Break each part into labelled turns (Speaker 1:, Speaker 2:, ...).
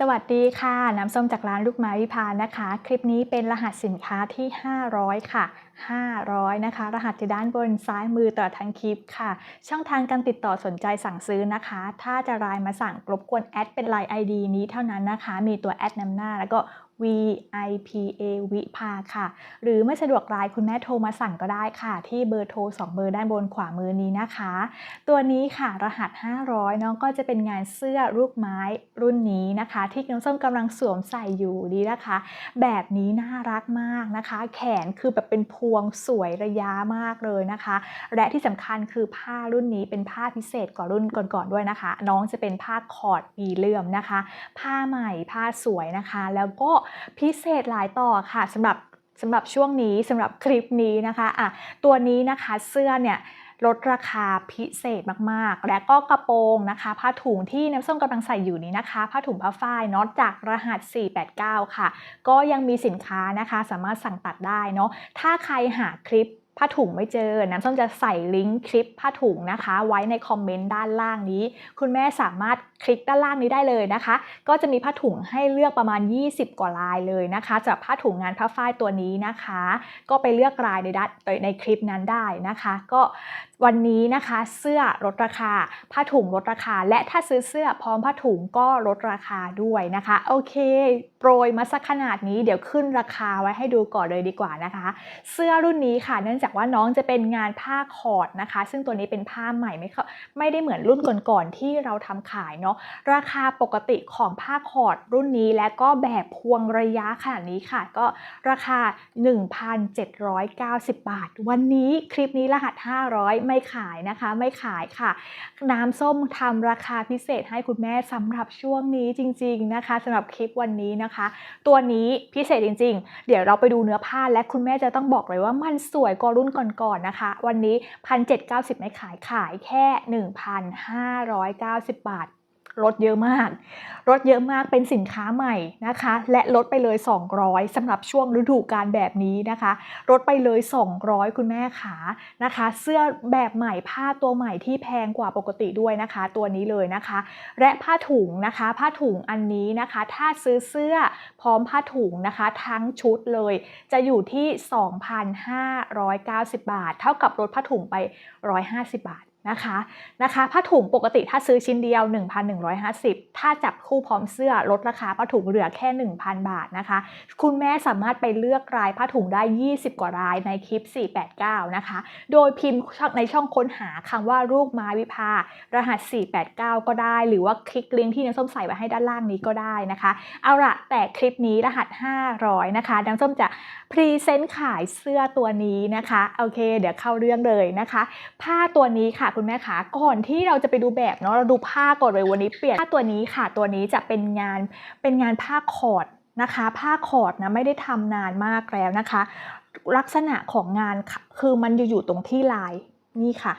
Speaker 1: สวัสดีค่ะ น้ำส้มจากร้านลูกไม้วิพานะคะ คลิปนี้เป็นรหัสสินค้าที่ 500 ค่ะ 500 นะคะ รหัสที่ด้านบนซ้ายมือต่อทั้งคลิปค่ะ ช่องทางการติดต่อสนใจสั่งซื้อนะคะ ถ้าจะรายมาสั่งรบกวนแอดเป็นไลน์ ID นี้เท่านั้นนะคะ มีตัวแอดนำหน้าแล้วก็ VIPA วิภาค่ะ หรือไม่สะดวกไลน์คุณแม่โทรมาสั่งก็ได้ค่ะ ที่เบอร์โทร 2 เบอร์ด้านบนขวามือนี้นะคะ ตัวนี้ค่ะรหัส 500 น้องก็จะเป็นงานเสื้อลูกไม้รุ่นนี้นะคะ ที่น้องส้มกำลังสวมใส่อยู่ดีนะคะ แบบนี้น่ารักมากนะคะ แขนคือแบบเป็นพวงสวยระยะมากเลยนะคะ และที่สำคัญคือผ้ารุ่นนี้เป็นผ้าพิเศษกว่ารุ่นก่อนๆด้วยนะคะ น้องจะเป็นผ้าคอร์ดมีเลื่อมนะคะ ผ้าใหม่ผ้าสวยนะคะ แล้วก็พิเศษหลายต่อค่ะสำหรับสำหรับช่วงนี้สำหรับคลิปนี้นะคะอะตัวนี้นะคะเสื้อเนี่ยลดราคาพิเศษมากๆ และก็กระโปรงนะคะ ผ้าถุงที่น้ำส้มกำลังใส่อยู่นี้นะคะ ผ้าถุงผ้าฝ้ายเนาะจากรหัส 489 ค่ะ ก็ยังมีสินค้านะคะ สามารถสั่งตัดได้เนาะถ้าใครหาคลิป ผ้าถุงไม่เจอ น้ำส้มจะใส่ลิงก์คลิปผ้าถุงนะคะ ไว้ในคอมเมนต์ด้านล่างนี้ คุณแม่สามารถคลิกด้านล่างนี้ได้เลยนะคะ ก็จะมีผ้าถุงให้เลือกประมาณ 20 กว่าลายเลยนะคะสำหรับผ้าถุงงานผ้าฝ้ายตัวนี้นะคะ ก็ไปเลือกลายในด้านในคลิปนั้นได้นะคะ ก็วันนี้นะคะเสื้อลดราคา ผ้าถุงลดราคา และถ้าซื้อเสื้อพร้อมผ้าถุงก็ลดราคาด้วยนะคะ โอเค โปรยมาสักขนาดนี้เดี๋ยวขึ้นราคาไว้ให้ดูก่อนเลยดีกว่านะคะ เสื้อรุ่นนี้ค่ะ เนื่องจากว่าน้องจะเป็นงานผ้าคอร์ดนะคะ ซึ่งตัวนี้เป็นผ้าใหม่ไม่ไม่ได้เหมือนรุ่นก่อนๆที่เราทำขายเนาะราคาปกติของผ้าคอร์ดรุ่นนี้และก็แบบพวงระยะขนาดนี้ค่ะ ก็ราคา 1,790 บาท วันนี้คลิปนี้รหัส 500ไม่ขายนะคะ ไม่ขายค่ะ น้ำส้มทำราคาพิเศษให้คุณแม่สำหรับช่วงนี้จริง ๆนะคะสำหรับคลิปวันนี้นะคะ ตัวนี้พิเศษจริง ๆ เดี๋ยวเราไปดูเนื้อผ้าและคุณแม่จะต้องบอกเลยว่ามันสวยกว่ารุ่นก่อนๆนะคะ วันนี้ 1,790 ไม่ขายขายแค่ 1,590 บาท ลดเยอะมาก ลดเยอะมากเป็นสินค้าใหม่นะคะ และลดไปเลย 200สำหรับช่วงฤดูกาลแบบนี้นะคะ ลดไปเลย 200 คุณแม่ขานะคะ เสื้อแบบใหม่ผ้าตัวใหม่ที่แพงกว่าปกติด้วยนะคะ ตัวนี้เลยนะคะ และผ้าถุงนะคะ ผ้าถุงอันนี้นะคะ ถ้าซื้อเสื้อพร้อมผ้าถุงนะคะ ทั้งชุดเลย จะอยู่ที่ 2,590 บาท เท่ากับลดผ้าถุงไป 150 บาท นะคะนะคะผ้าถุงปกติถ้าซื้อชิ้นเดียว 1,150 ถ้าจับคู่พร้อมเสื้อลดราคาผ้าถุงเหลือแค่ 1,000 บาทนะคะ คุณแม่สามารถไปเลือกรายผ้าถุงได้ 20 กว่ารายในคลิป 489 นะคะ โดยพิมพ์ในช่องค้นหาคำว่าลูกไม้วิภารหัส 489 ก็ได้ หรือว่าคลิกลิงก์ที่น้ำส้มใส่ไว้ให้ด้านล่างนี้ก็ได้นะคะ เอาละแต่คลิปนี้รหัส 500 นะคะน้ำส้มจะพรีเซนต์ขายเสื้อตัวนี้นะคะโอเค เดี๋ยวเข้าเรื่องเลยนะคะ ผ้าตัวนี้ค่ะคุณแม่คะก่อนที่เราจะไปดูแบบเนาะเราดูผ้าก่อนเลยวันนี้เปลี่ยนผ้าตัวนี้ค่ะตัวนี้จะเป็นงานเป็นงานผ้าคอร์ดนะคะ ผ้าคอร์ดนะไม่ได้ทำนานมากแล้วนะคะ ลักษณะของงานค่ะคือมันอยู่ตรงที่ลายนี่ค่ะ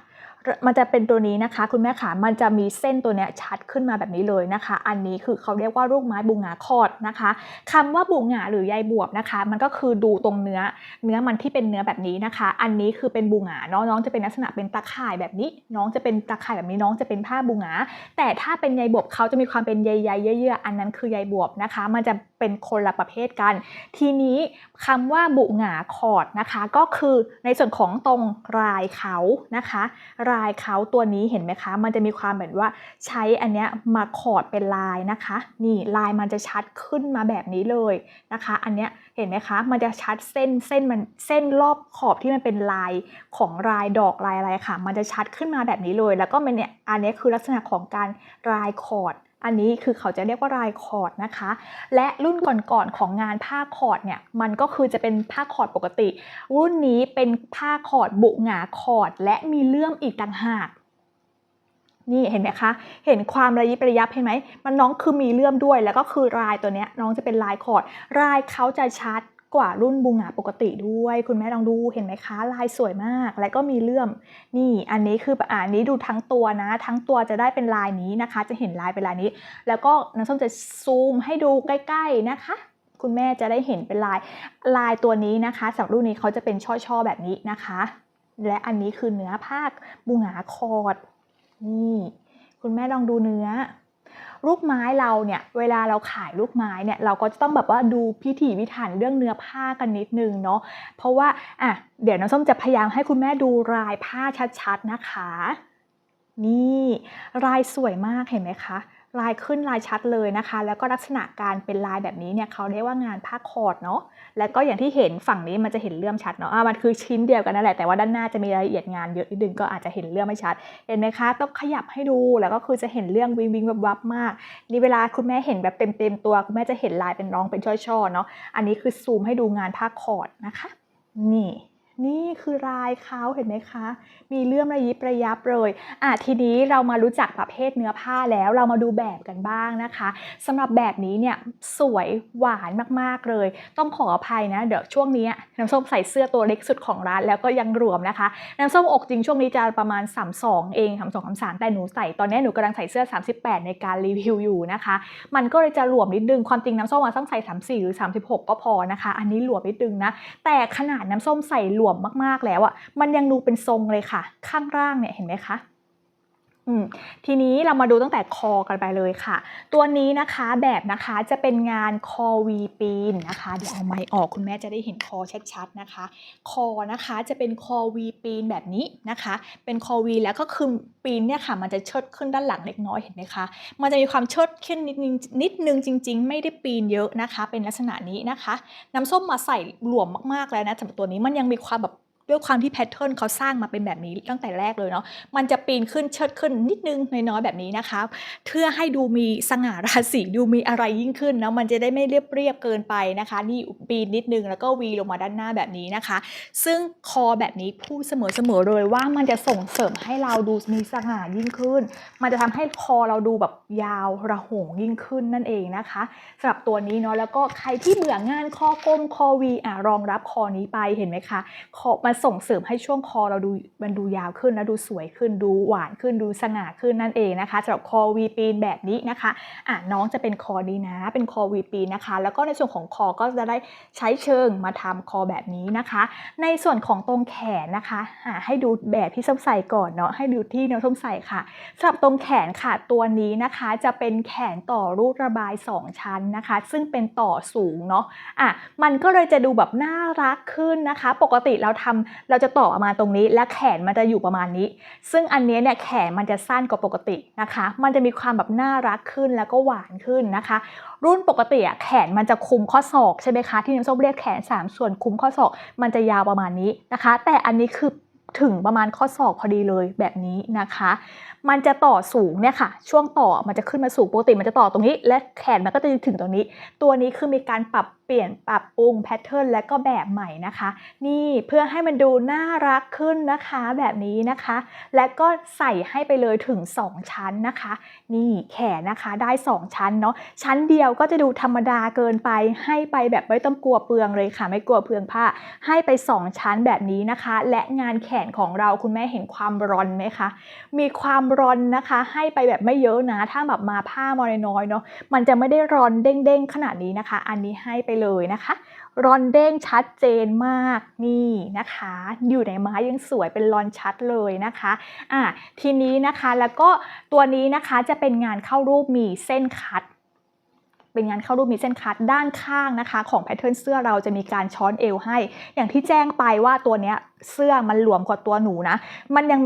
Speaker 1: มันจะเป็นตัวนี้นะคะ คุณแม่ขามันจะมีเส้นตัวเนี้ยชัดขึ้นมาแบบนี้เลยนะคะ อันนี้คือเขาเรียกว่าลูกไม้บุงหงาคอดนะคะคำว่าบุงหงาหรือใยบวบนะคะ มันก็คือดูตรงเนื้อเนื้อมันที่เป็นเนื้อแบบนี้นะคะ อันนี้คือเป็นบุงหงาเนาะน้องจะเป็นลักษณะเป็นตะข่ายแบบนี้ น้องจะเป็นตะข่ายแบบนี้น้องจะเป็นผ้าบุงหงาแต่ถ้าเป็นใยบวบเขาจะมีความเป็นใยๆเยื่อๆอันนั้นคือใยบวบนะคะ มันจะเป็นคนละประเภทกัน ทีนี้คำว่าบุหงาคอดนะคะ ก็คือในส่วนของตรงรายเขานะคะรายเขาตัวนี้เห็นไหมคะ มันจะมีความเหมือนว่าใช้อันเนี้ยมาขอดเป็นลายนะคะ นี่ลายมันจะชัดขึ้นมาแบบนี้เลยนะคะ อันเนี้ยเห็นไหมคะ มันจะชัดเส้นเส้นมันเส้นรอบขอบที่มันเป็นลายของลายดอกลายอะไรค่ะ มันจะชัดขึ้นมาแบบนี้เลย แล้วก็มันเนี่ยอันนี้คือลักษณะของการลายขอด อันนี้คือเขาจะเรียกว่ารายคอร์ดนะคะ และรุ่นก่อนๆของงานผ้าคอร์ดเนี่ยมันก็คือจะเป็นผ้าคอร์ดปกติ รุ่นนี้เป็นผ้าคอร์ดบุหงาคอร์ดและมีเลื่อมอีกต่างหากนี่เห็นไหมคะ เห็นความระยิบระยับเห็นไหม มันน้องคือมีเลื่อมด้วย แล้วก็คือลายตัวเนี้ยน้องจะเป็นลายคอร์ดลายเขาจะชัด กว่ารุ่นบุงหงาปกติด้วย คุณแม่ลองดูเห็นไหมคะลายสวยมาก และก็มีเลื่อมนี่อันนี้คืออ่านนี้ดูทั้งตัวนะ ทั้งตัวจะได้เป็นลายนี้นะคะ จะเห็นลายเป็นลายนี้ แล้วก็น้ำส้มจะซูมให้ดูใกล้ๆนะคะคุณแม่จะได้เห็นเป็นลายลายตัวนี้นะคะสำหรับรุ่นนี้เขาจะเป็นช่อๆแบบนี้นะคะ และอันนี้คือเนื้อผ้าบุหงาคอร์ดนี่คุณแม่ลองดูเนื้อ ลูกไม้เราเนี่ยเวลาเราขายลูกไม้เนี่ยเราก็จะต้องแบบว่าดูพิถีพิถันเรื่องเนื้อผ้ากันนิดนึงเนาะเพราะว่าอะเดี๋ยวน้องส้มจะพยายามให้คุณแม่ดูรายผ้าชัดๆนะคะ นี่ลายสวยมากเห็นไหมคะ ลายขึ้นลายชัดเลยนะคะ แล้วก็ลักษณะการเป็นลายแบบนี้เนี่ยเขาเรียกว่างานผ้าคอร์ดเนาะแล้วก็อย่างที่เห็นฝั่งนี้มันจะเห็นเลื่อมชัดเนาะอะมันคือชิ้นเดียวกันนั่นแหละแต่ว่าด้านหน้าจะมีรายละเอียดงานเยอะนิดนึงก็อาจจะเห็นเลื่อมไม่ชัด เห็นไหมคะ ต้องขยับให้ดูแล้วก็คือจะเห็นเรื่องวิงวิงวับวับมากนี่เวลาคุณแม่เห็นแบบเต็มเต็มตัวคุณแม่จะเห็นลายเป็นรองเป็นช่อๆเนาะอันนี้คือซูมให้ดูงานผ้าคอร์ดนะคะ นี่ นี่คือลายเขาเห็นไหมคะ มีเลื่อมระยิบระยับเลยอะทีนี้เรามารู้จักประเภทเนื้อผ้าแล้วเรามาดูแบบกันบ้างนะคะสำหรับแบบนี้เนี่ยสวยหวานมากๆเลย ต้องขออภัยนะ เดี๋ยวช่วงนี้น้ำส้มใส่เสื้อตัวเล็กสุดของร้านแล้วก็ยังรวมนะคะ น้ำส้มอกจริงช่วงนี้จะประมาณ 32 เอง32 33แต่หนูใส่ตอนนี้หนูกำลังใส่เสื้อ 38 ในการรีวิวอยู่นะคะ มันก็เลยจะหลวมนิดนึงความจริงน้ำส้มมาต้องใส่ 34 หรือ 36 ก็พอนะคะ อันนี้หลวมนิดนึงนะแต่ขนาดน้ำส้มใส่หลวมมากๆแล้วอะ่ะมันยังดูเป็นทรงเลยค่ะ ข้างล่างเนี่ยเห็นไหมคะ ทีนี้เรามาดูตั้งแต่คอกันไปเลยค่ะ ตัวนี้นะคะแบบนะคะจะเป็นงานคอวีปีนนะคะเดี๋ยวเอาไม้ออกคุณแม่จะได้เห็นคอชัดๆนะคะ คอนะคะจะเป็นคอวีปีนแบบนี้นะคะ เป็นคอวีแล้วก็คือปีนเนี่ยค่ะมันจะเชิดขึ้นด้านหลังเล็กน้อยเห็นไหมคะ มันจะมีความเชิดขึ้นนิดนึงนิดนึงจริง ๆ ไม่ได้ปีนเยอะนะคะ เป็นลักษณะนี้นะคะ น้ำส้มมาใส่หลวมมากๆแล้วนะสำหรับตัวนี้มันยังมีความแบบ ด้วยความที่แพทเทิร์นเขาสร้างมาเป็นแบบนี้ตั้งแต่แรกเลยเนาะ มันจะปีนขึ้นเชิดขึ้นนิดนึงน้อยๆแบบนี้นะคะเพื่อให้ดูมีสง่าราศีดูมีอะไรยิ่งขึ้นเนาะมันจะได้ไม่เรียบเรียบๆเกินไปนะคะนี่ปีนนิดนึงแล้วก็วีลงมาด้านหน้าแบบนี้นะคะ ซึ่งคอแบบนี้พูดเสมอๆเลยว่ามันจะส่งเสริมให้เราดูมีสง่ายิ่งขึ้น มันจะทำให้คอเราดูแบบยาวระหงยิ่งขึ้นนั่นเองนะคะสำหรับตัวนี้เนาะแล้วก็ใครที่เบื่องานคอกลมคอวีอะรองรับคอนี้ไปเห็นไหมคะคอมันส่งเสริมให้ช่วงคอเราดูมันดูยาวขึ้นแล้วดูสวยขึ้นดูหวานขึ้นดูสง่าขึ้นนั่นเองนะคะสำหรับคอวีปีนแบบนี้นะคะอะน้องจะเป็นคอดีนะ เป็นคอวีปีนนะคะ แล้วก็ในส่วนของคอก็จะได้ใช้เชิงมาทำคอแบบนี้นะคะ ในส่วนของตรงแขนนะคะอะให้ดูแบบที่ส้มใส่ก่อนเนาะให้ดูที่น้องส้มใส่ค่ะสำหรับตรงแขนค่ะตัวนี้นะคะจะเป็นแขนต่อรูดระบาย 2 ชั้นนะคะ ซึ่งเป็นต่อสูงเนาะอะมันก็เลยจะดูแบบน่ารักขึ้นนะคะ ปกติเราทำเราจะต่อประมาณตรงนี้ และแขนมันจะอยู่ประมาณนี้ ซึ่งอันนี้เนี่ยแขนมันจะสั้นกว่าปกตินะคะ มันจะมีความแบบน่ารักขึ้นแล้วก็หวานขึ้นนะคะ รุ่นปกติอะแขนมันจะคุมข้อศอกใช่ไหมคะที่น้ำส้มเรียกแขน 3 ส่วนคุมข้อศอกมันจะยาวประมาณนี้นะคะ แต่อันนี้คือ ถึงประมาณข้อศอกพอดีเลยแบบนี้นะคะ มันจะต่อสูงเนี่ยค่ะ ช่วงต่อมันจะขึ้นมาสูงปกติมันจะต่อตรงนี้ และแขนมันก็จะถึงตรงนี้ ตัวนี้คือมีการปรับเปลี่ยนปรับปรุงแพทเทิร์นและก็แบบใหม่นะคะ นี่เพื่อให้มันดูน่ารักขึ้นนะคะแบบนี้นะคะ และก็ใส่ให้ไปเลยถึง 2 ชั้นนะคะ นี่แขนนะคะได้ 2 ชั้นเนาะชั้นเดียวก็จะดูธรรมดาเกินไป ให้ไปแบบไม่ต้องกลัวเปลืองเลยค่ะ ไม่กลัวเปลืองผ้า ให้ไป 2 ชั้นแบบนี้นะคะ และงานแขนของเราคุณแม่เห็นความร้อนไหมคะ มีความร้อนนะคะ ให้ไปแบบไม่เยอะนะ ถ้าแบบมาผ้ามอน้อยเนาะมันจะไม่ได้ร้อนเด้งๆขนาดนี้นะคะ อันนี้ให้ไปเลยนะคะรอนเด้งชัดเจนมากนี่นะคะ อยู่ในไม้ยังสวยเป็นรอนชัดเลยนะคะอะทีนี้นะคะแล้วก็ตัวนี้นะคะจะเป็นงานเข้ารูปมีเส้นคัด เป็นงานเข้ารูปมีเส้นคัดด้านข้างนะคะ ของแพทเทิร์นเสื้อเราจะมีการช้อนเอวให้ อย่างที่แจ้งไปว่าตัวเนี้ยเสื้อมันหลวมกว่าตัวหนูนะ มันยัง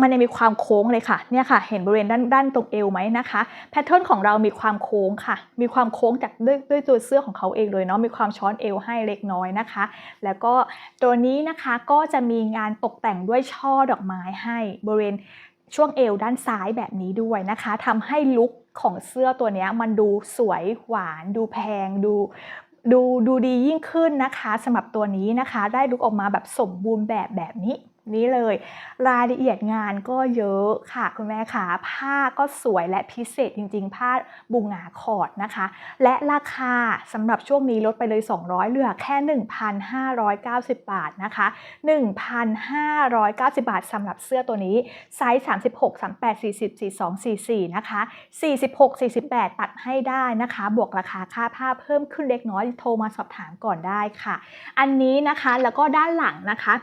Speaker 1: มันยังมีความโค้งเลยค่ะเนี่ยค่ะเห็นบริเวณด้านด้านตรงเอวไหมนะคะแพทเทิร์นของเรามีความโค้งค่ะ มีความโค้งจากด้วยด้วยตัวเสื้อของเขาเองเลยเนาะมีความช้อนเอวให้เล็กน้อยนะคะ แล้วก็ตัวนี้นะคะก็จะมีงานตกแต่งด้วยช่อดอกไม้ให้บริเวณช่วงเอวด้านซ้ายแบบนี้ด้วยนะคะทำให้ลุค ของเสื้อตัวนี้มันดูสวยหวาน ดูแพงดูดูดูดียิ่งขึ้นนะคะสำหรับตัวนี้นะคะ ได้ลุกออกมาแบบสมบูรณ์แบบแบบนี้ นี้เลย รายละเอียดงานก็เยอะค่ะคุณแม่ค่ะผ้าก็สวยและพิเศษจริงๆ ผ้าบุงหงาคอร์ดนะคะ และราคาสำหรับช่วงนี้ลดไปเลย 200 เหลือแค่ 1,590 บาทนะคะ 1,590 บาทสำหรับเสื้อตัวนี้ไซส์ 36 38 40 42 44 นะคะ 46 48 ตัดให้ได้นะคะ บวกราคาค่าผ้าเพิ่มขึ้นเล็กน้อยโทรมาสอบถามก่อนได้ค่ะ อันนี้นะคะแล้วก็ด้านหลังนะคะ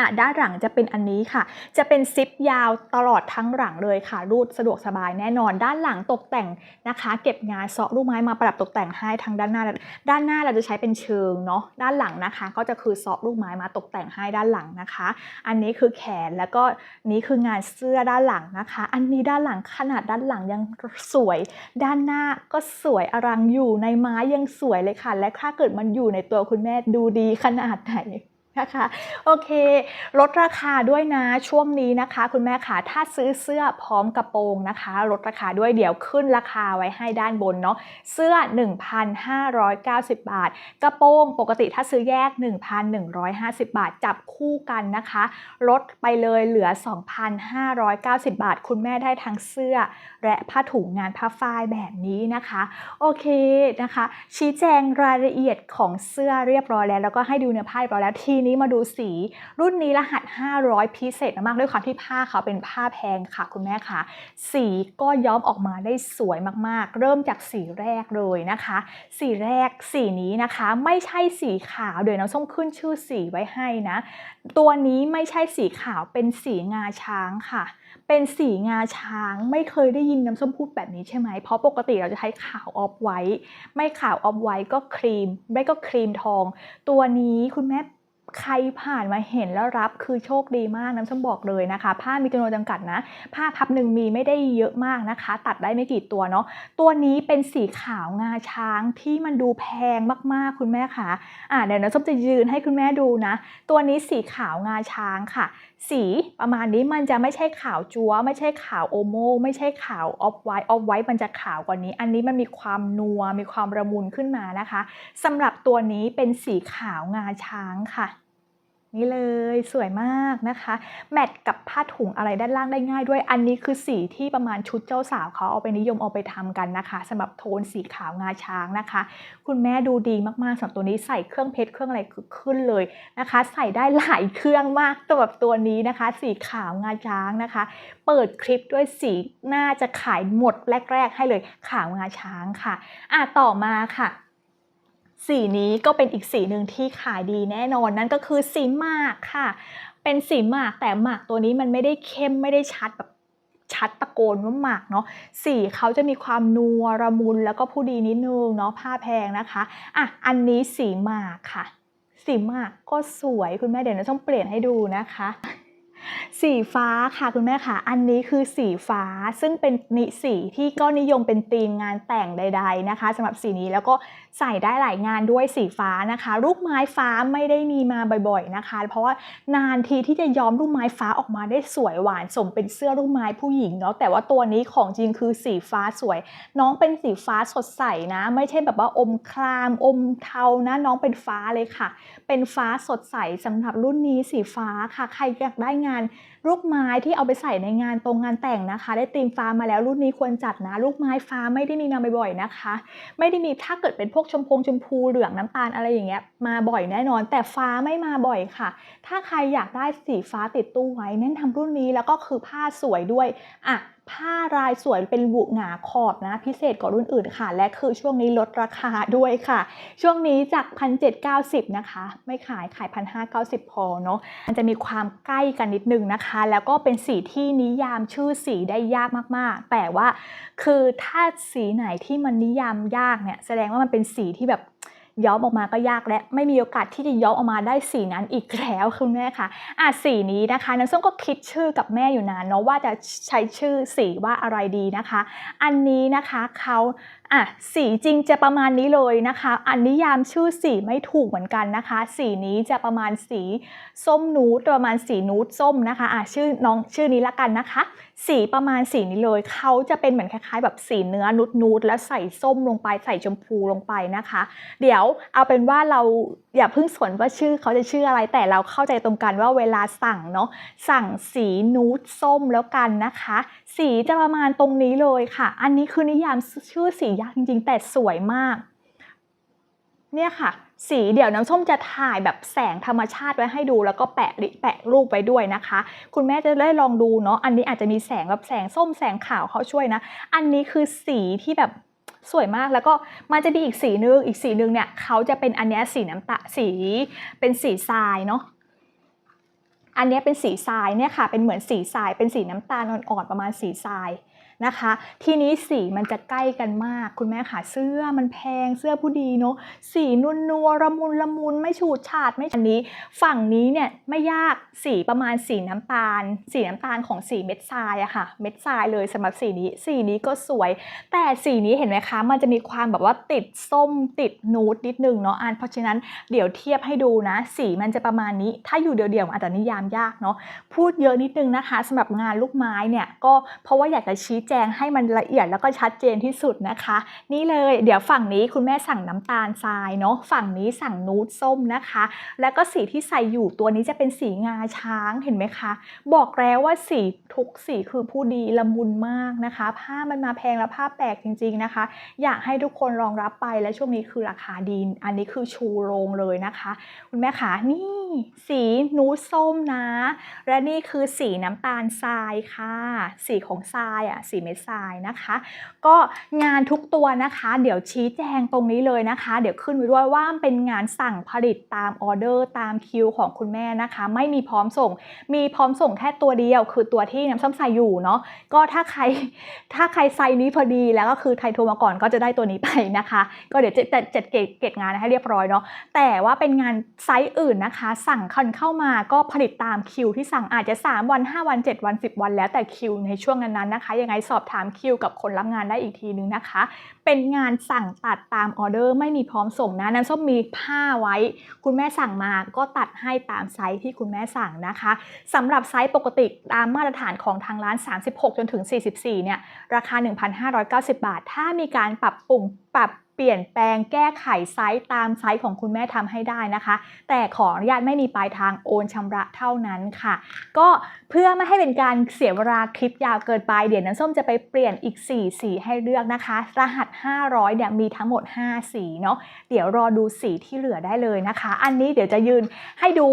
Speaker 1: อะด้านหลังจะเป็นอันนี้ค่ะ จะเป็นซิปยาวตลอดทั้งหลังเลยค่ะ รูดสะดวกสบายแน่นอน ด้านหลังตกแต่งนะคะ เก็บงานเซาะลูกไม้มาประดับตกแต่งให้ทางด้านหน้า ด้านหน้าเราจะใช้เป็นเชิงเนาะด้านหลังนะคะ ก็จะคือเซาะลูกไม้มาตกแต่งให้ด้านหลังนะคะ อันนี้คือแขนแล้วก็นี้คืองานเสื้อด้านหลังนะคะ อันนี้ด้านหลังขนาดด้านหลังยังสวย ด้านหน้าก็สวยอลังอยู่ในไม้ยังสวยเลยค่ะ และถ้าเกิดมันอยู่ในตัวคุณแม่ดูดีขนาดไหน นะคะ โอเค ลดราคาด้วยนะช่วงนี้นะคะ คุณแม่ค่ะถ้าซื้อเสื้อพร้อมกระโปรงนะคะ ลดราคาด้วยเดี๋ยวขึ้นราคาไว้ให้ด้านบนเนาะเสื้อ 1,590 บาท กระโปรงปกติถ้าซื้อแยก 1,150 บาท จับคู่กันนะคะ ลดไปเลยเหลือ 2,590 บาท คุณแม่ได้ทั้งเสื้อ และผ้าถุงงานผ้าฝ้ายแบบนี้นะคะ โอเคนะคะ ชี้แจงรายละเอียดของเสื้อเรียบร้อยแล้ว แล้วก็ให้ดูเนื้อผ้าเรียบร้อยแล้วทีนี้มาดูสี รุ่นนี้รหัส 500 พิเศษมากด้วยความที่ผ้าเขาเป็นผ้าแพงค่ะคุณแม่ค่ะ สีก็ย้อมออกมาได้สวยมากๆ เริ่มจากสีแรกเลยนะคะ สีแรกสีนี้นะคะ ไม่ใช่สีขาวเดี๋ยวน้องส้มขึ้นชื่อสีไว้ให้นะ ตัวนี้ไม่ใช่สีขาวเป็นสีงาช้างค่ะเป็นสีงาช้างไม่เคยได้ยินน้ำส้มพูดแบบนี้ใช่ไหม เพราะปกติเราจะใช้ขาวออฟไว้ ไม่ขาวออฟไว้ก็ครีม ไม่ก็ครีมทอง ตัวนี้คุณแม่ ใครผ่านมาเห็นแล้วรับคือโชคดีมากน้ำส้มบอกเลยนะคะ ผ้ามีจำนวนจำกัดนะ ผ้าพับหนึ่งมีไม่ได้เยอะมากนะคะ ตัดได้ไม่กี่ตัวเนาะตัวนี้เป็นสีขาวงาช้างที่มันดูแพงมากๆคุณแม่คะอ่าเดี๋ยวน้ำส้มจะยืนให้คุณแม่ดูนะ ตัวนี้สีขาวงาช้างค่ะ สีประมาณนี้มันจะไม่ใช่ขาวจัวไม่ใช่ขาวโอโมไม่ใช่ขาวออฟไวท์ออฟไวท์มันจะขาวกว่านี้ อันนี้มันมีความนัวมีความระมุนขึ้นมานะคะสำหรับตัวนี้เป็นสีขาวงาช้างค่ะ นี่เลยสวยมากนะคะ แมทกับผ้าถุงอะไรด้านล่างได้ง่ายด้วย อันนี้คือสีที่ประมาณชุดเจ้าสาวเขาเอาไปนิยมเอาไปทำกันนะคะสำหรับโทนสีขาวงาช้างนะคะ คุณแม่ดูดีมากๆสำหรับตัวนี้ใส่เครื่องเพชรเครื่องอะไรคือขึ้นเลยนะคะ ใส่ได้หลายเครื่องมากสำหรับตัวนี้นะคะ สีขาวงาช้างนะคะ เปิดคลิปด้วยสีน่าจะขายหมดแรก ๆ ให้เลยขาวงาช้างค่ะอะต่อมาค่ะ สีนี้ก็เป็นอีกสีหนึ่งที่ขายดีแน่นอนนั่นก็คือสีหมากค่ะ เป็นสีหมากแต่หมากตัวนี้มันไม่ได้เข้มไม่ได้ชัดแบบชัดตะโกนว่าหมากเนาะสีเขาจะมีความนัวระมุนแล้วก็ผู้ดีนิดนึงเนาะผ้าแพงนะคะอะอันนี้สีหมากค่ะ สีหมากก็สวยคุณแม่เดี๋ยวเราต้องเปลี่ยนให้ดูนะคะ สีฟ้าค่ะคุณแม่ค่ะ อันนี้คือสีฟ้าซึ่งเป็นนิสีที่ก็นิยมเป็นธีมงานแต่งใด ๆนะคะสำหรับสีนี้แล้วก็ใส่ได้หลายงานด้วยสีฟ้านะคะลูกไม้ฟ้าไม่ได้มีมาบ่อยๆนะคะ เพราะว่านานทีที่จะย้อมลูกไม้ฟ้าออกมาได้สวยหวานสมเป็นเสื้อลูกไม้ผู้หญิงเนาะแต่ว่าตัวนี้ของจริงคือสีฟ้าสวย น้องเป็นสีฟ้าสดใสนะ ไม่ใช่แบบว่าอมครามอมเทานะน้องเป็นฟ้าเลยค่ะ เป็นฟ้าสดใสสำหรับรุ่นนี้สีฟ้าค่ะ ใครอยากได้งานงานลูกไม้ที่เอาไปใส่ในงานตรงงานแต่งนะคะ ได้ตีมฟ้ามาแล้วรุ่นนี้ควรจัดนะ ลูกไม้ฟ้าไม่ได้มีมาบ่อยๆนะคะ ไม่ได้มีถ้าเกิดเป็นพวกชมพงชมพูเหลืองน้ำตาลอะไรอย่างเงี้ยมาบ่อยแน่นอน แต่ฟ้าไม่มาบ่อยค่ะ ถ้าใครอยากได้สีฟ้าติดตู้ไว้แนะนำรุ่นนี้แล้วก็คือผ้าสวยด้วยอะผ้ารายสวยเป็นบุหงาขอบนะ พิเศษกว่ารุ่นอื่นค่ะ และคือช่วงนี้ลดราคาด้วยค่ะ ช่วงนี้จาก 1,790 นะคะ ไม่ขายขาย 1,590 พอเนาะมันจะมีความใกล้กันนิดนึงนะคะแล้วก็เป็นสีที่นิยามชื่อสีได้ยากมากๆ แต่ว่าคือถ้าสีไหนที่มันนิยามยากเนี่ยแสดงว่ามันเป็นสีที่แบบย้อมออกมาก็ยากและไม่มีโอกาสที่จะย้อมออกมาได้สีนั้นอีกแล้วคุณแม่ค่ะอะสีนี้นะคะน้ำส้มก็คิดชื่อกับแม่อยู่นานเนาะว่าจะใช้ชื่อสีว่าอะไรดีนะคะ อันนี้นะคะเขา อะสีจริงจะประมาณนี้เลยนะคะ อันนิยามชื่อสีไม่ถูกเหมือนกันนะคะ สีนี้จะประมาณสีส้มนูดประมาณสีนูดส้มนะคะอะชื่อน้องชื่อนี้ละกันนะคะ สีประมาณสีนี้เลยเขาจะเป็นเหมือนคล้ายๆ แบบสีเนื้อนูดนูดแล้วใส่ส้มลงไปใส่ชมพูลงไปนะคะ เดี๋ยวเอาเป็นว่าเราอย่าเพิ่งสนว่าชื่อเขาจะชื่ออะไรแต่เราเข้าใจตรงกันว่าเวลาสั่งเนาะสั่งสีนูดส้มแล้วกันนะคะ สีจะประมาณตรงนี้เลยค่ะ อันนี้คือนิยามชื่อสียากจริงๆ แต่สวยมาก เนี่ยค่ะ สีเดี๋ยวน้ำส้มจะถ่ายแบบแสงธรรมชาติไว้ให้ดู แล้วก็แปะลิแปะรูปไว้ด้วยนะคะ คุณแม่จะได้ลองดูเนาะ อันนี้อาจจะมีแสงแบบแสงส้มแสงขาวเขาช่วยนะ อันนี้คือสีที่แบบสวยมากแล้วก็มันจะมีอีกสีนึงอีกสีนึงเนี่ยเขาจะเป็นอันเนี้ยสีน้ำตาสีเป็นสีทรายเนาะอันเนี้ยเป็นสีทรายเนี่ยค่ะเป็นเหมือนสีทรายเป็นสีน้ำตาลอ่อนๆประมาณสีทราย นะคะ ทีนี้สีมันจะใกล้กันมาก คุณแม่ค่ะเสื้อมันแพงเสื้อผู้ดีเนาะสีนุ่นนัวละมุนละมุนไม่ฉูดฉาดไม่อันนี้ ฝั่งนี้เนี่ยไม่ยากสีประมาณสีน้ำตาล สีน้ำตาลของสีเม็ดทรายอะค่ะ เม็ดทรายเลยสำหรับสีนี้สีนี้ก็สวย แต่สีนี้เห็นไหมคะ มันจะมีความแบบว่าติดส้มติดนูดนิดนึงเนาะอันเพราะฉะนั้นเดี๋ยวเทียบให้ดูนะ สีมันจะประมาณนี้ ถ้าอยู่เดี่ยวๆอาจจะนิยามยากเนาะพูดเยอะนิดนึงนะคะสำหรับงานลูกไม้เนี่ยก็เพราะว่าอยากจะชี้แจงให้มันละเอียดแล้วก็ชัดเจนที่สุดนะคะ นี่เลยเดี๋ยวฝั่งนี้คุณแม่สั่งน้ำตาลทรายเนาะฝั่งนี้สั่งนูดส้มนะคะ แล้วก็สีที่ใส่อยู่ตัวนี้จะเป็นสีงาช้างเห็นไหมคะ บอกแล้วว่าสีทุกสีคือผู้ดีละมุนมากนะคะ ผ้ามันมาแพงแล้วผ้าแปลกจริง ๆนะคะ อยากให้ทุกคนลองรับไปและช่วงนี้คือราคาดีอันนี้คือชูโรงเลยนะคะ คุณแม่ขานี่สีนูดส้มนะ และนี่คือสีน้ำตาลทรายค่ะ สีของทรายอะสีเม็ดทรายนะคะ ก็งานทุกตัวนะคะ เดี๋ยวชี้แจงตรงนี้เลยนะคะ เดี๋ยวขึ้นไว้ด้วยว่าเป็นงานสั่งผลิตตามออเดอร์ตามคิวของคุณแม่นะคะ ไม่มีพร้อมส่ง มีพร้อมส่งแค่ตัวเดียว คือตัวที่น้ำส้มใส่อยู่เนาะก็ถ้าใครถ้าใครไซส์นี้พอดีแล้วก็คือใครโทรมาก่อนก็จะได้ตัวนี้ไปนะคะ ก็เดี๋ยวจะจัดจัดเกตเกตงานให้เรียบร้อยเนาะแต่ว่าเป็นงานไซส์อื่นนะคะ สั่งคันเข้ามาก็ผลิตตามคิวที่สั่งอาจจะ 3 วัน 5 วัน 7 วัน 10 วันแล้วแต่คิวในช่วงนั้นๆนะคะ ยังไงสอบถามคิวกับคนรับงานได้อีกทีนึงนะคะ เป็นงานสั่งตัดตามออเดอร์ไม่มีพร้อมส่งนะน้ำส้มมีผ้าไว้ คุณแม่สั่งมาก็ตัดให้ตามไซส์ที่คุณแม่สั่งนะคะสำหรับไซส์ปกติตามมาตรฐานของทางร้าน 36 จนถึง 44 เนี่ยราคา 1,590 บาท ถ้ามีการปรับปรุงปรับ ปลี่ยนแปลงแก้ไขไซส์ตามไซส์ของคุณแม่ทำให้ได้นะคะ แต่ขออนุญาตไม่มีปลายทางโอนชำระเท่านั้นค่ะ ก็เพื่อไม่ให้เป็นการเสียเวลาคลิปยาวเกินไปเดี๋ยวน้ำส้มจะไปเปลี่ยนอีก 4 สีให้เลือกนะคะ รหัส 500เนี่ยมีทั้งหมด 5 สีเนาะเดี๋ยวรอดูสีที่เหลือได้เลยนะคะ อันนี้เดี๋ยวจะยืนให้ดู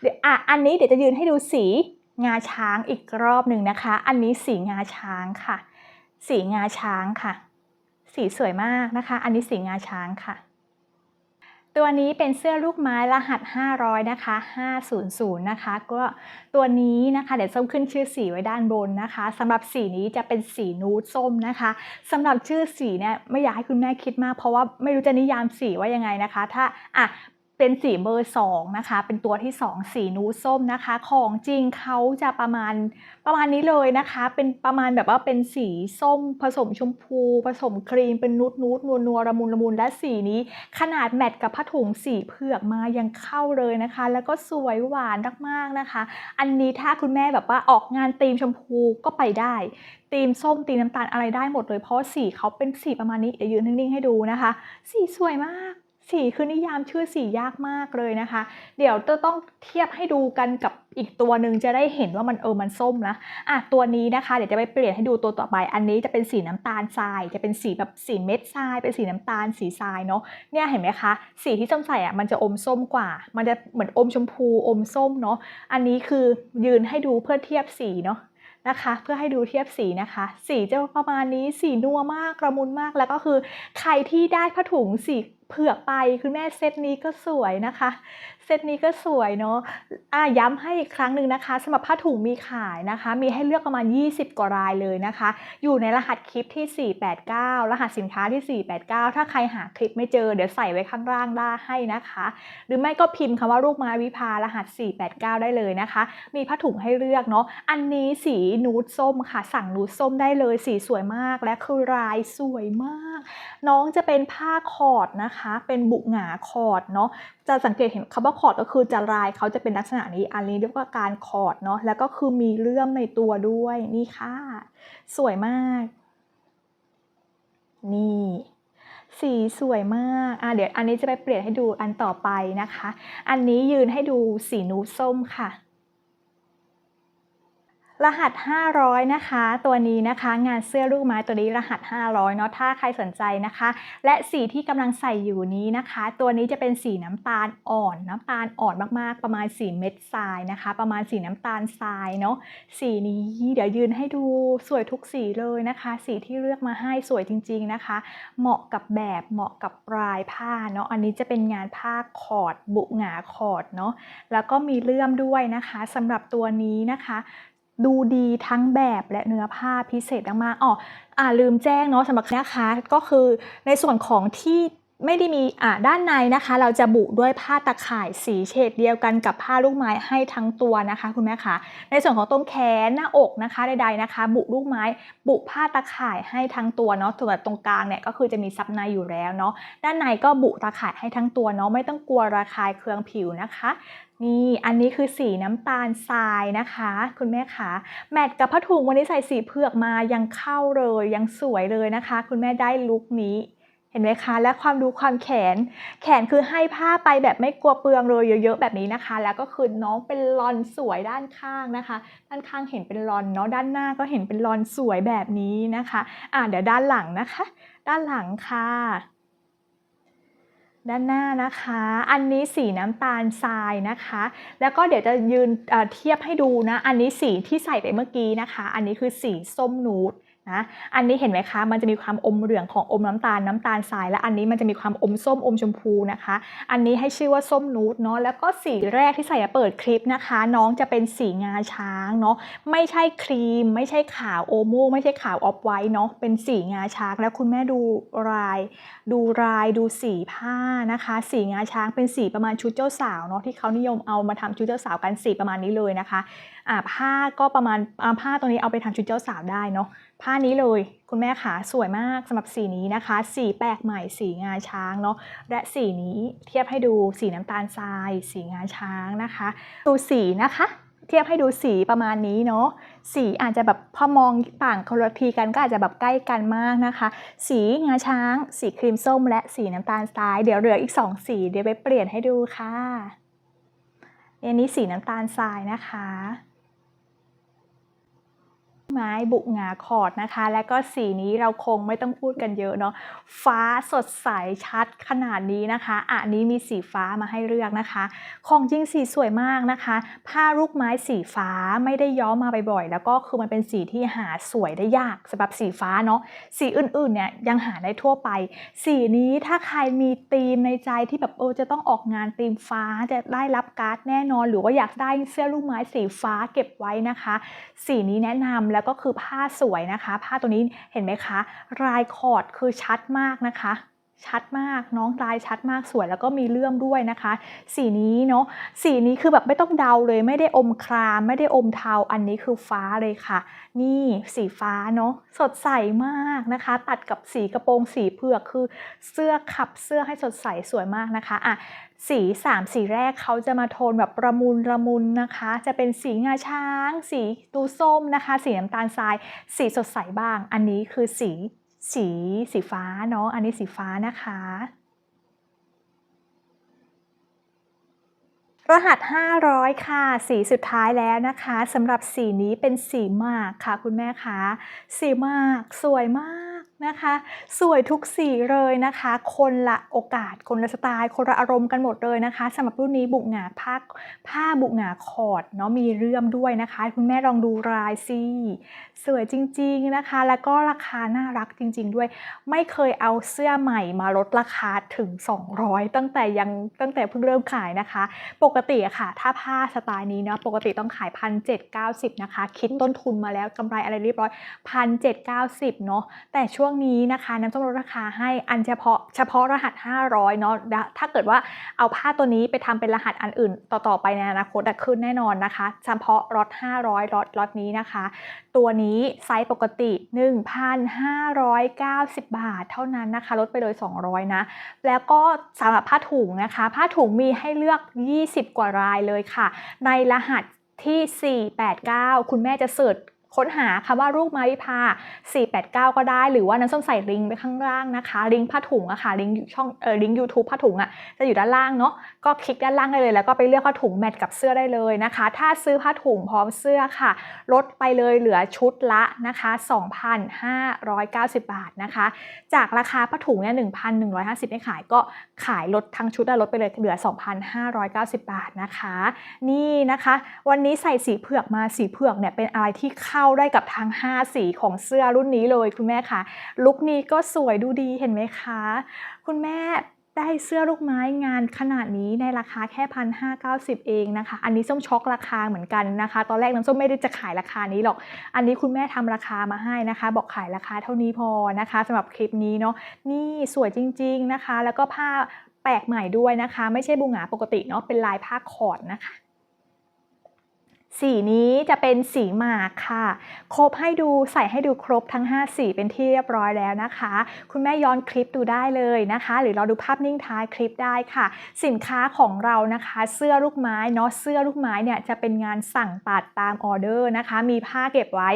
Speaker 1: เดี๋ยวอะอันนี้เดี๋ยวจะยืนให้ดูสีงาช้างอีกรอบหนึ่งนะคะ อันนี้สีงาช้างค่ะ สีงาช้างค่ะ สีสวยมากนะคะ อันนี้สีงาช้างค่ะ ตัวนี้เป็นเสื้อลูกไม้รหัส 500 นะคะ 500 นะคะ ก็ตัวนี้นะคะเดี๋ยวส้มขึ้นชื่อสีไว้ด้านบนนะคะสำหรับสีนี้จะเป็นสีนูดส้มนะคะสำหรับชื่อสีเนี่ยไม่อยากให้คุณแม่คิดมาก เพราะว่าไม่รู้จะนิยามสีว่ายังไงนะคะ ถ้าอะ เป็นสีเบอร์2นะคะ เป็นตัวที่ 2 สีนูดส้มนะคะ ของจริงเขาจะประมาณประมาณนี้เลยนะคะ เป็นประมาณแบบว่าเป็นสีส้มผสมชมพู ผสมครีมเป็นนูดนูดนัวนัวละมุนละมุนและสีนี้ ขนาดแมทกับผ้าถุงสีเผือกมายังเข้าเลยนะคะ แล้วก็สวยหวานมากๆนะคะ อันนี้ถ้าคุณแม่แบบว่าออกงานธีมชมพูก็ไปได้ธีมส้มธีมน้ำตาลอะไรได้หมดเลยเพราะสีเขาเป็นสีประมาณนี้เดี๋ยวยืนนิ่งๆให้ดูนะคะ สีสวยมาก สีคือนิยามชื่อสียากมากเลยนะคะ เดี๋ยวจะต้องเทียบให้ดูกันกับอีกตัวหนึ่งจะได้เห็นว่ามันเออมันส้มนะอะตัวนี้นะคะ เดี๋ยวจะไปเปลี่ยนให้ดูตัวต่อไป อันนี้จะเป็นสีน้ำตาลทราย จะเป็นสีแบบสีเม็ดทราย เป็นสีน้ำตาลสีทรายเนาะ เนี่ยเห็นไหมคะ สีที่ส้มใส่อะมันจะอมส้มกว่า มันจะเหมือนอมชมพูอมส้มเนาะ อันนี้คือยืนให้ดูเพื่อเทียบสีเนาะนะคะเพื่อให้ดูเทียบสีนะคะ สีจะประมาณนี้สีนัวมากกระมุนมากแล้วก็คือ ใครที่ได้ผ้าถุงสี เผื่อไปคุณแม่เซตนี้ก็สวยนะคะ เซตนี้ก็สวยเนาะอะย้ำให้อีกครั้งหนึ่งนะคะสำหรับผ้าถุงมีขายนะคะ มีให้เลือกประมาณ 20 กว่ารายเลยนะคะ อยู่ในรหัสคลิปที่ 489 รหัสสินค้าที่ 489 ถ้าใครหาคลิปไม่เจอเดี๋ยวใส่ไว้ข้างล่างได้ให้นะคะ หรือไม่ก็พิมพ์คำว่าลูกไม้วิภารหัส 489 ได้เลยนะคะ มีผ้าถุงให้เลือกเนาะอันนี้สีนูดส้มค่ะสั่งนูดส้มได้เลยสีสวยมากและคือลายสวยมาก น้องจะเป็นผ้าคอร์ดนะคะเป็นบุหงาคอร์ดเนาะจะสังเกตเห็นคำว่าคอร์ดก็คือจะลายเขาจะเป็นลักษณะนี้ อันนี้เรียกว่าการคอร์ดเนาะแล้วก็คือมีเลื่อมในตัวด้วยนี่ค่ะ สวยมาก นี่สีสวยมาก อะเดี๋ยวอันนี้จะไปเปลี่ยนให้ดูอันต่อไปนะคะ อันนี้ยืนให้ดูสีนูส้มค่ะ รหัส 500 นะคะ ตัวนี้นะคะงานเสื้อลูกไม้ตัวนี้รหัส 500เนาะถ้าใครสนใจนะคะ และสีที่กำลังใส่อยู่นี้นะคะ ตัวนี้จะเป็นสีน้ำตาลอ่อนน้ำตาลอ่อนมากๆ ประมาณสีเม็ดทรายนะคะ ประมาณสีน้ำตาลทรายเนาะสีนี้เดี๋ยวยืนให้ดูสวยทุกสีเลยนะคะ สีที่เลือกมาให้สวยจริง ๆนะคะ เหมาะกับแบบเหมาะกับปลายผ้าเนาะอันนี้จะเป็นงานผ้าคอร์ดบุหงาคอร์ดเนาะแล้วก็มีเลื่อมด้วยนะคะสำหรับตัวนี้นะคะ ดูดีทั้งแบบและเนื้อผ้าพิเศษมากๆอ๋ออ่าลืมแจ้งเนาะสำหรับนะคะ ก็คือในส่วนของที่ไม่ได้มีอ่าด้านในนะคะ เราจะบุด้วยผ้าตะข่ายสีเฉดเดียวกันกับผ้าลูกไม้ให้ทั้งตัวนะคะ คุณแม่คะในส่วนของตรงแขนหน้าอกนะคะใดๆนะคะ บุลูกไม้ บุผ้าตะข่ายให้ทั้งตัวเนาะส่วนตรงกลางเนี่ยก็คือจะมีซับในอยู่แล้วเนาะด้านในก็บุตะข่ายให้ทั้งตัวเนาะไม่ต้องกลัวระคายเคืองผิวนะคะ นี่อันนี้คือสีน้ำตาลทรายนะคะ คุณแม่คะแมทกับผ้าถุงวันนี้ใส่สีเผือกมายังเข้าเลยยังสวยเลยนะคะ คุณแม่ได้ลุคนี้เห็นไหมคะ และความดูความแขน แขนคือให้ผ้าไปแบบไม่กลัวเปลืองเลยเยอะๆแบบนี้นะคะ แล้วก็คือน้องเป็นลอนสวยด้านข้างนะคะ ด้านข้างเห็นเป็นลอนเนาะด้านหน้าก็เห็นเป็นลอนสวยแบบนี้นะคะ อ่าเดี๋ยวด้านหลังนะคะ ด้านหลังค่ะ ด้านหน้านะคะ อันนี้สีน้ำตาลทรายนะคะ แล้วก็เดี๋ยวจะยืนเทียบให้ดูนะ อันนี้สีที่ใส่ไปเมื่อกี้นะคะ อันนี้คือสีส้มนูด นะอันนี้เห็นไหมคะ มันจะมีความอมเหลืองของอมน้ำตาลน้ำตาลทราย และอันนี้มันจะมีความอมส้มอมชมพูนะคะ อันนี้ให้ชื่อว่าส้มนูดเนาะแล้วก็สีแรกที่ใส่เปิดคลิปนะคะ น้องจะเป็นสีงาช้างเนาะไม่ใช่ครีม ไม่ใช่ขาวโอโมไม่ใช่ขาวออฟไวท์เนาะเป็นสีงาช้างแล้วคุณแม่ดูลาย ดูลายดูสีผ้านะคะ สีงาช้างเป็นสีประมาณชุดเจ้าสาวเนาะที่เขานิยมเอามาทำชุดเจ้าสาวกันสีประมาณนี้เลยนะคะอ่าผ้าก็ประมาณผ้าตัวนี้เอาไปทำชุดเจ้าสาวได้เนาะ ผ้านี้เลยคุณแม่ขาสวยมากสำหรับสีนี้นะคะ สีแปลกใหม่สีงาช้างเนาะและสีนี้เทียบให้ดูสีน้ำตาลทราย สีงาช้างนะคะ ดูสีนะคะ เทียบให้ดูสีประมาณนี้เนาะสีอาจจะแบบพอมองต่างคนละทีกันก็อาจจะแบบใกล้กันมากนะคะ สีงาช้าง สีครีมส้ม และสีน้ำตาลทรายเดี๋ยวเหลืออีก 2 สีเดี๋ยวไปเปลี่ยนให้ดูค่ะอันนี้สีน้ำตาลทรายนะคะ ไม้บุกงาคอร์ดนะคะ และก็สีนี้เราคงไม่ต้องพูดกันเยอะเนาะฟ้าสดใสชัดขนาดนี้นะคะอันนี้มีสีฟ้ามาให้เลือกนะคะ ของจริงสีสวยมากนะคะ ผ้าลูกไม้สีฟ้าไม่ได้ย้อมมาบ่อยๆแล้วก็คือมันเป็นสีที่หาสวยได้ยากสำหรับสีฟ้าเนาะสีอื่นๆเนี่ยยังหาได้ทั่วไป สีนี้ถ้าใครมีธีมในใจที่แบบเออจะต้องออกงานธีมฟ้าจะได้รับการ์ดแน่นอน หรือว่าอยากได้เสื้อลูกไม้สีฟ้าเก็บไว้นะคะ สีนี้แนะนำแล้วก็คือผ้าสวยนะคะ ผ้าตัวนี้เห็นไหมคะ ลายคอร์ดคือชัดมากนะคะ ชัดมากน้องลายชัดมากสวยแล้วก็มีเลื่อมด้วยนะคะ สีนี้เนาะสีนี้คือแบบไม่ต้องเดาเลยไม่ได้อมคราม ไม่ได้อมเทาอันนี้คือฟ้าเลยค่ะ นี่สีฟ้าเนาะสดใสมากนะคะ ตัดกับสีกระโปรงสีเผือกคือเสื้อขับเสื้อให้สดใสสวยมากนะคะอะ สีสามสีแรกเขาจะมาโทนแบบประมุนระมุนนะคะ จะเป็นสีงาช้าง สีตูส้มนะคะ สีน้ำตาลทราย สีสดใสบ้าง อันนี้คือสีสีสีฟ้าเนาะอันนี้สีฟ้านะคะ รหัส 500 ค่ะ สีสุดท้ายแล้วนะคะสำหรับสีนี้เป็นสีมากค่ะคุณแม่คะสีมากสวยมาก นะคะ สวยทุกสีเลยนะคะ คนละโอกาส คนละสไตล์ คนละอารมณ์กันหมดเลยนะคะสำหรับรุ่นนี้บุกหงาผ้าผ้าบุกหงาคอร์ดเนาะมีเรื่อมด้วยนะคะ คุณแม่ลองดูลายสิสวยจริง ๆนะคะ แล้วก็ราคาน่ารักจริง ๆ ด้วย ไม่เคยเอาเสื้อใหม่มาลดราคาถึง 200 ตั้งแต่ยังตั้งแต่เพิ่งเริ่มขายนะคะ ปกติค่ะ ถ้าผ้าสไตล์นี้เนาะปกติต้องขายพันเจ็ดเก้าสิบนะคะ คิดต้นทุนมาแล้วกำไรอะไรเรียบร้อยพันเจ็ดเก้าสิบเนาะแต่ช่วงนี้นะคะน้ำส้มลดราคาให้อันเฉพาะเฉพาะรหัส 500เนาะถ้าเกิดว่าเอาผ้าตัวนี้ไปทำเป็นรหัสอันอื่น ต่อๆไปในอนาคตอะขึ้นแน่นอนนะคะ เฉพาะรถ500รถรถนี้นะคะ ตัวนี้ไซส์ปกติ 1,590 บาท เท่านั้นนะคะลดไปเลย 200 นะ แล้วก็สำหรับผ้าถุงนะคะ ผ้าถุงมีให้เลือก 20 กว่ารายเลยค่ะ ในรหัสที่ 489 คุณแม่จะเสิร์ช ค้นหาคำว่าลูกไม้วิภา 489 ก็ได้ หรือว่าน้ำส้มใส่ลิงก์ไปข้างล่างนะคะ ลิงก์ผ้าถุงอะค่ะ ลิงก์อยู่ช่องเออลิงก์ YouTube ผ้าถุงอะจะอยู่ด้านล่างเนาะ ก็คลิกด้านล่างได้เลย แล้วก็ไปเลือกผ้าถุงแมทกับเสื้อได้เลยนะคะ ถ้าซื้อผ้าถุงพร้อมเสื้อค่ะ ลดไปเลยเหลือชุดละนะคะ 2,590 บาทนะคะ จากราคาผ้าถุงเนี่ย1,150ไม่ขายก็ขายลดทั้งชุดอะลดไปเลยเหลือ 2,590 บาทนะคะ นี่นะคะ วันนี้ใส่สีเผือกมาสีเผือกเนี่ยเป็นอะไรที่เข้าาได้กับทั้ง 5 สีของเสื้อรุ่นนี้เลยคุณแม่คะลุคนี้ก็สวยดูดีเห็นไหมคะ คุณแม่ได้เสื้อลูกไม้งานขนาดนี้ในราคาแค่พันห้าเก้าสิบเองนะคะ อันนี้ส้มช็อกราคาเหมือนกันนะคะ ตอนแรกน้ำส้มไม่ได้จะขายราคานี้หรอก อันนี้คุณแม่ทำราคามาให้นะคะ บอกขายราคาเท่านี้พอนะคะสำหรับคลิปนี้เนาะนี่สวยจริง ๆนะคะ แล้วก็ผ้าแปลกใหม่ด้วยนะคะ ไม่ใช่บูหงาปกติเนาะเป็นลายผ้าคอร์ดนะคะ สีนี้จะเป็นสีหมากค่ะ ครบให้ดูใส่ให้ดูครบทั้ง 5 สีเป็นที่เรียบร้อยแล้วนะคะ คุณแม่ย้อนคลิปดูได้เลยนะคะ หรือเราดูภาพนิ่งท้ายคลิปได้ค่ะ สินค้าของเรานะคะ เสื้อลูกไม้เนาะเสื้อลูกไม้เนี่ยจะเป็นงานสั่งตัดตามออเดอร์นะคะ มีผ้าเก็บไว้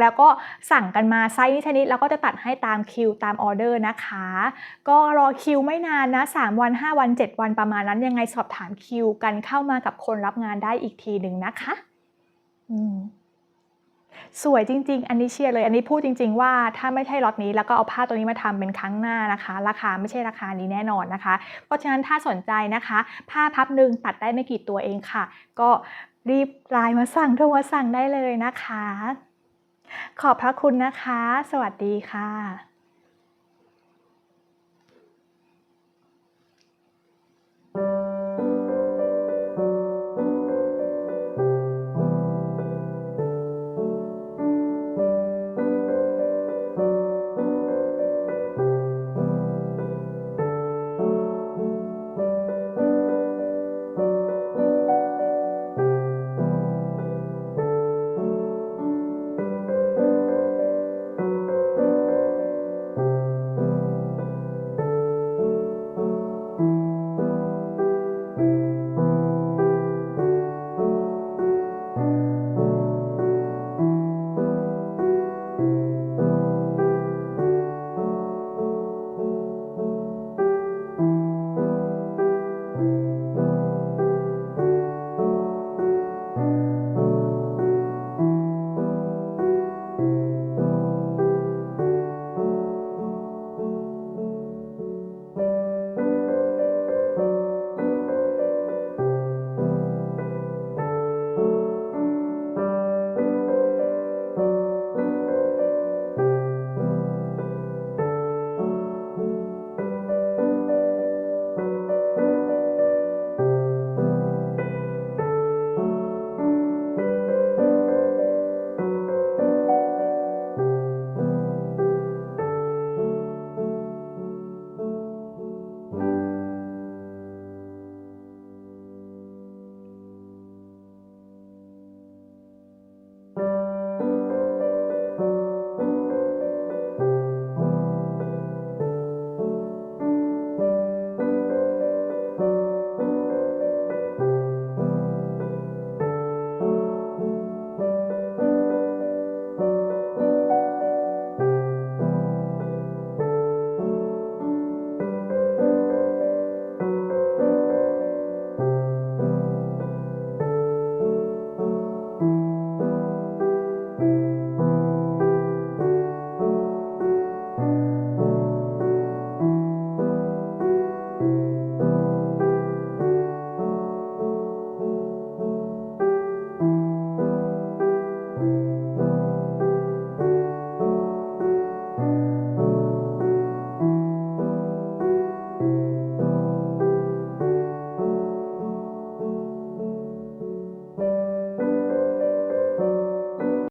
Speaker 1: แล้วก็สั่งกันมาไซส์นี้ชนิดแล้วก็จะตัดให้ตามคิวตามออเดอร์นะคะ ก็รอคิวไม่นานนะ 3 วัน 5 วัน 7 วันประมาณนั้นยังไงสอบถามคิวกันเข้ามากับคนรับงานได้อีกทีหนึ่งนะคะอืมสวยจริง ๆ อันนี้เชียร์เลย อันนี้พูดจริง ๆ ว่าถ้าไม่ใช่ล็อตนี้แล้วก็เอาผ้าตัวนี้มาทำเป็นครั้งหน้านะคะ ราคาไม่ใช่ราคานี้แน่นอนนะคะ เพราะฉะนั้นถ้าสนใจนะคะ ผ้าพับหนึ่งตัดได้ไม่กี่ตัวเองค่ะ ก็รีบไลน์มาสั่งโทรมาสั่งได้เลยนะคะ ขอบพระคุณนะคะ สวัสดีค่ะ